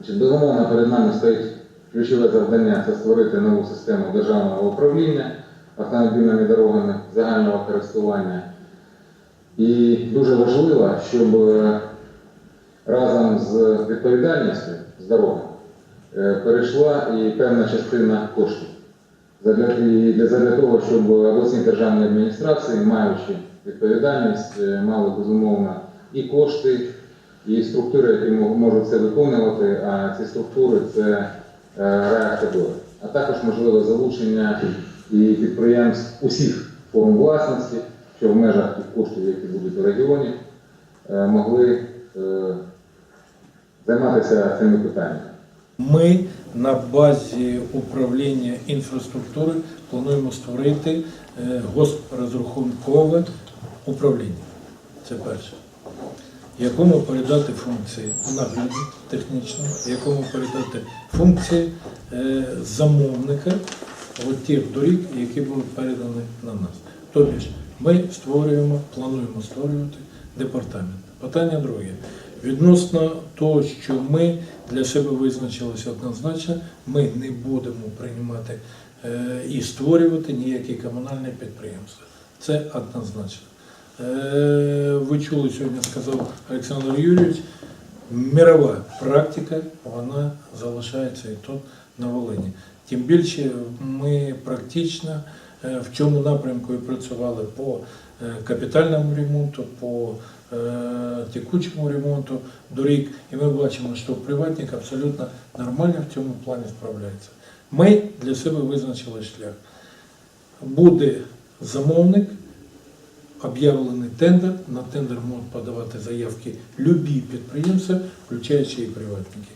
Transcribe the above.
Значить, Безумовно, перед нами стоїть ключове завдання це створити нову систему державного управління автомобільними дорогами загального користування. І дуже важливо, щоб е, разом з відповідальністю з дорогами е, перейшла і певна частина коштів. Для, того, щоб обласні державні адміністрації, маючи відповідальність, е, мали безумовно і кошти, і структури, які можуть це виконувати, а ці структури це е, райавтодори. А також можливе залучення і підприємств усіх форм власності, що в межах тих коштів, які будуть у регіоні, е, могли е, займатися цими питаннями. Ми на базі управління інфраструктури плануємо створити госпрозрахункове управління. Це перше. Якому передати функції нагляду технічного, якому передати функції е, замовника от тих доріг, які будуть передані на нас. Тобто ми створюємо, плануємо створювати департамент. Питання друге. Відносно того, що ми для себе визначилися однозначно, ми не будемо приймати е, і створювати ніякі комунальні підприємства. Це однозначно. Е, Ви чули сьогодні, сказав Олександр Юрійович, мірова практика вона залишається і тут на Волині. Тим більше ми практично е, в цьому напрямку і працювали по е, капітальному ремонту, по текучому ремонту доріг, і ми бачимо, що приватник абсолютно нормально в цьому плані справляється. Ми для себе визначили шлях. Буде замовник, об'явлений тендер. На тендер можуть подавати заявки любі підприємці, включаючи і приватники.